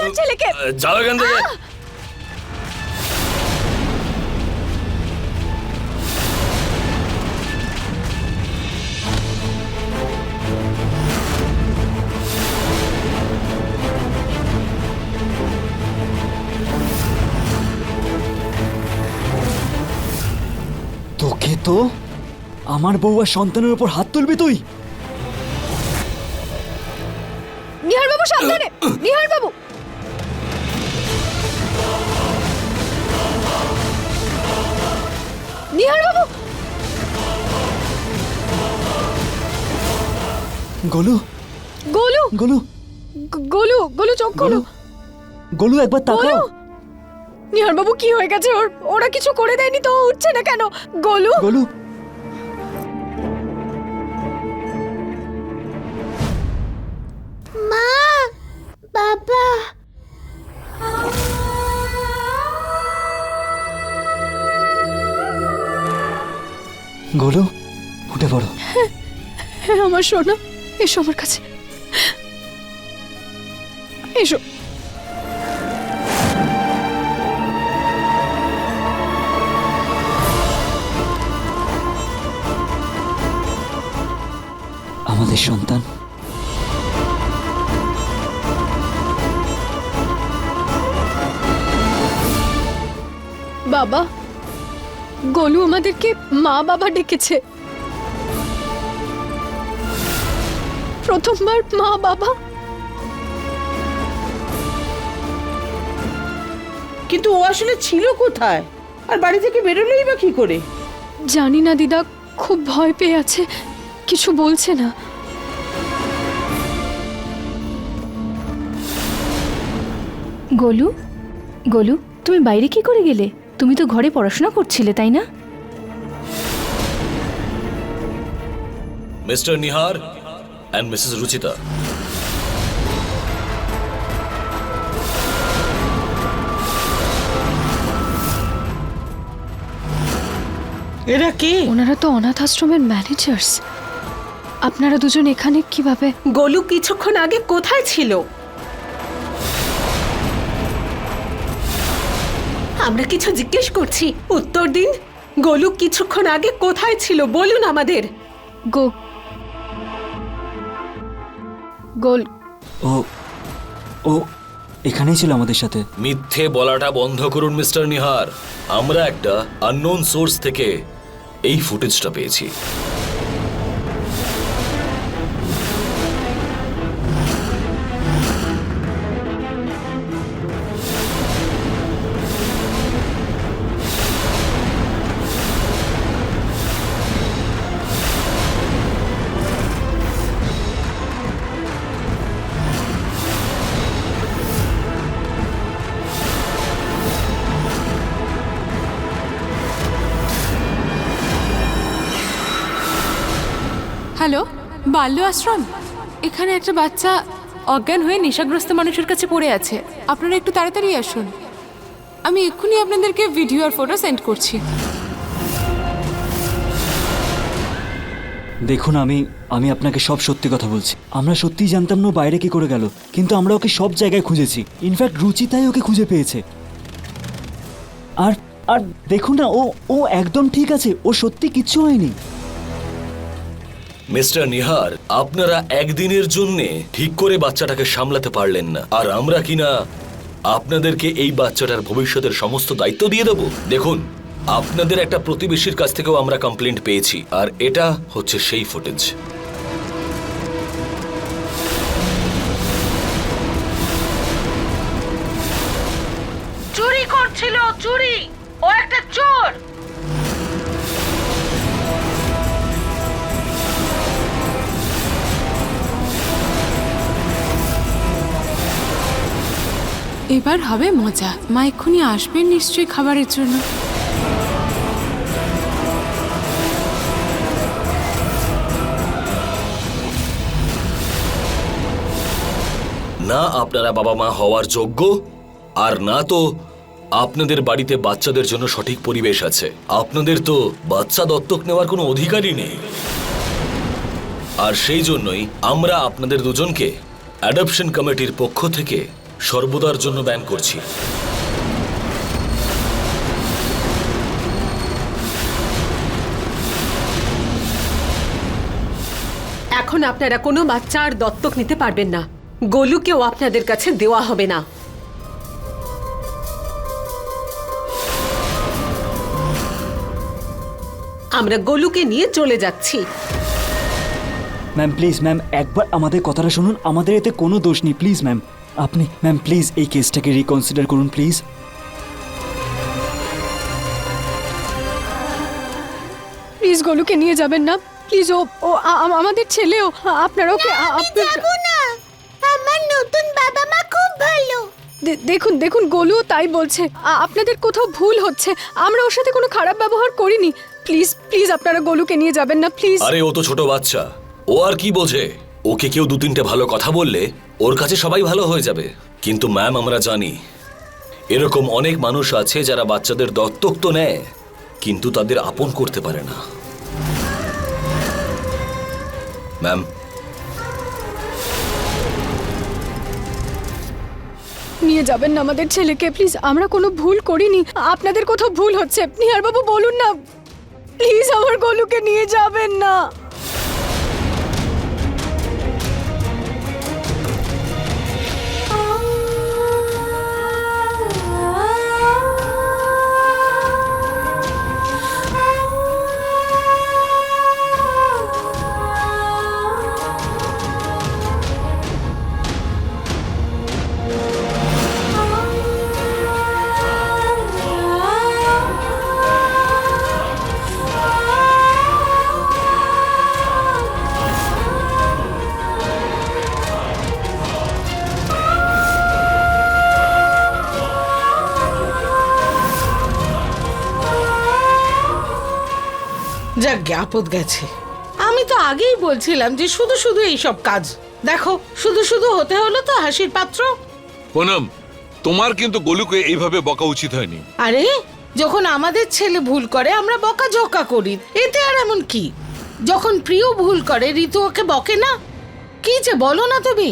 আমার ছেলেকে যাও এখান থেকে। তোকে তো আমার বউ আর সন্তানের উপর হাত তুলবি তুই। নিহার বাবু সাবধানে। নিহার বাবু নিহার বাবু গোলু! গোলু। গোলু গোলু গোলু চোখ খোলো। গোলু। গোলু একবার তাকাও। গোলু! নিহার বাবু কি হয়ে গেছে? ওর ওরা কিছু করে দেয়নি তো উঠছে না কেন? গোলু! গোলু। মা! বাবা! গোলু উঠে পড়ো। হ্যাঁ আমার সোনা এসো আমার কাছে। এসো। আমাদের সন্তান। বাবা গোলু আমাদেরকে মা বাবা ডেকেছে। প্রথমবার মা বাবা। কিন্তু ও আসলে ছিল কোথায়? আর বাড়ি থেকে বেরোলেই বা কি করে? জানি না দিদা খুব ভয় পেয়ে আছে কিছু বলছে না। গোলু? গোলু তুমি বাইরে কি করে গেলে? তুমি তো ঘরে পড়াশোনা করছিলে তাই না? Mr Nihar and Mrs Ruchita. এরা কে? ওনারা তো অনাথ আশ্রমের ম্যানেজার্স আপনারা দুজন এখানে কীভাবে গোলু কিছুক্ষণ আগে কোথায় ছিল? আমরা কিছু জিজ্ঞেস করছি। উত্তর দিন গোলু কিছুক্ষণ আগে কোথায় ছিল বলুন আমাদের। গো। গোল। ও ও এখানেই ছিল আমাদের সাথে। মিথ্যে বলাটা বন্ধ করুন মিস্টার নিহার। আমরা একটা আননোন সোর্স থেকে এই ফুটেজটা পেয়েছি। হ্যালো বাল্য আশ্রম এখানে একটা বাচ্চা অজ্ঞান হয়ে নেশাগ্রস্ত মানুষের কাছে পড়ে আছে। আপনারা একটু তাড়াতাড়ি আসুন। আমি এক্ষুনি আপনাদেরকে ভিডিও আর ফটো সেন্ড করছি। দেখুন, আমি আমি আপনাকে সব সত্যি কথা বলছি। আমরা সত্যিই জানতাম না বাইরে কি করে গেল, কিন্তু আমরা ওকে সব জায়গায় খুঁজেছি। ইনফ্যাক্ট রুচিতাই ওকে খুঁজে পেয়েছে। আর আর দেখুন না, ও ও একদম ঠিক আছে, ও সত্যি কিচ্ছু হয়নি। মিস্টার নিহার, আপনারা একদিনের জন্যে ঠিক করে বাচ্চাটাকে সামলাতে পারলেন না। আর আমরা কিনা আপনাদেরকে এই বাচ্চাটার ভবিষ্যতের সমস্ত দায়িত্ব দিয়ে দেব? দেখুন, আপনাদের একটা প্রতিবেশীর কাছ থেকেও আমরা কমপ্লেন্ট পেয়েছি, আর এটা হচ্ছে সেই ফুটেজ চুরি করছিল, চুরি! ও একটা চোর! এবার হবে মজা। মা এক্ষুনি আসবেন নিশ্চয়ই খাবারের জন্য। না আপনারা বাবা মা হওয়ার যোগ্য, আর না তো আপনাদের বাড়িতে বাচ্চাদের জন্য সঠিক পরিবেশ আছে। আপনাদের তো বাচ্চা দত্তক নেওয়ার কোনো অধিকারই নেই। আর সেই জন্যই আমরা আপনাদের দুজনকে অ্যাডপশন কমিটির পক্ষ থেকে সর্বদার জন্য ব্যান করছি। এখন আপনারা কোনো বাচ্চা আর দত্তক নিতে পারবেন না। গোলুকেও আপনাদের কাছে দেওয়া হবে না। আমরা গোলুকে নিয়ে চলে যাচ্ছি। ম্যাম প্লিজ ম্যাম একবার আমাদের কথাটা শুনুন। আমাদের এতে কোনো দোষ নেই। প্লিজ ম্যাম আপনি ম্যাম প্লিজ এই কেসটাকে রিকনসিডার করুন প্লিজ প্লিজ গোলুকে নিয়ে যাবেন না। প্লিজ ও আমাদের ছেলেও আপনারা ওকে না। আমার নতুন বাবা মা খুব ভালো। দেখুন দেখুন গোলু তাই বলছে। আপনাদের কোথাও ভুল হচ্ছে। আমরা ওর সাথে কোনো খারাপ ব্যবহার করিনি। প্লিজ প্লিজ আপনারা গোলুকে নিয়ে যাবেন না প্লিজ আরে ও তো ছোট বাচ্চা। ও আর কি বোঝে ওকে কেউ দু তিনটে ভালো কথা বললে ওর কাছে সবাই ভালো হয়ে যাবে। কিন্তু ম্যাম, আমরা জানি, এরকম অনেক মানুষ আছে যারা বাচ্চাদের দত্তক তো নেয়, কিন্তু তাদের আপন করতে পারে না। ম্যাম। নিয়ে যাবেন না আমাদের ছেলেকে, প্লিজ। আমরা কোনো ভুল করিনি। আপনাদের কোথাও ভুল হচ্ছে। নিহার বাবু বলুন না। প্লিজ আমার গোলুকে নিয়ে যাবেন না। যাক গে, আপদ গেছে। আমি তো আগেই বলছিলাম যে শুধু শুধু এইসব কাজ। দেখো শুধু শুধু হতে হলো তো হাসির পাত্র। পুনম তোমার কিন্তু গোলুকে এইভাবে বকা উচিত হয়নি। আরে যখন আমাদের ছেলে ভুল করে আমরা বকা বকাঝকা করি। এতে আর এমন কি? যখন প্রিয় ভুল করে ঋতু ওকে বকে না? কি যে বলো না তুমি?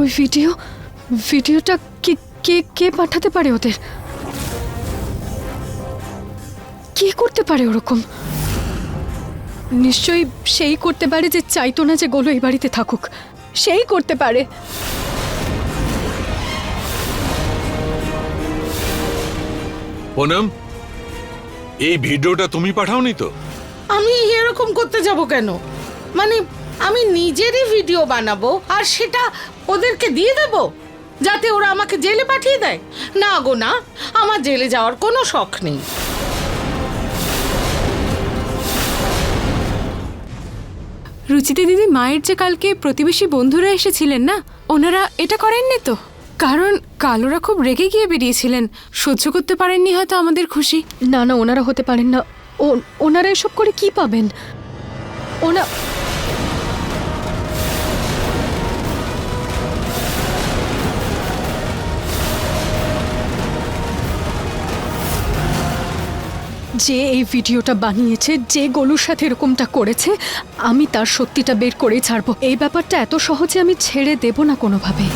ওই ভিডিও ভিডিওটা কে কে কে পাঠাতে পারে ওদের? কে করতে পারে ওরকম? নিশ্চয়ই সেই করতে পারে যে চাইতো না যে গোলো এই বাড়িতে থাকুক। সেই করতে পারে। পুনম এই ভিডিওটা তুমি পাঠাওনি তো? আমি এরকম করতে যাব কেন? মানে আমি নিজেরই ভিডিও বানাবো আর সেটা ওদেরকে দিয়ে দেব? যাতে ওরা আমাকে জেলে পাঠিয়ে দেয়। না গো না আমার জেলে যাওয়ার কোনো শখ নেই। রুচিতে দিদি মায়ের যে কালকে প্রতিবেশী বন্ধুরা এসেছিলেন না ওনারা এটা করেননি তো? কারণ কালোরা খুব রেগে গিয়ে বেরিয়েছিলেন সহ্য করতে পারেননি হয়তো আমাদের খুশি। না না ওনারা হতে পারেন না। ও ওনারা এসব করে কি পাবেন? ওনা যে এই ভিডিওটা বানিয়েছে, যে গোলুর সাথে এরকমটা করেছে, আমি তার সত্যিটা বের করেই ছাড়বো। এই ব্যাপারটা এত সহজে আমি ছেড়ে দেব না কোনোভাবে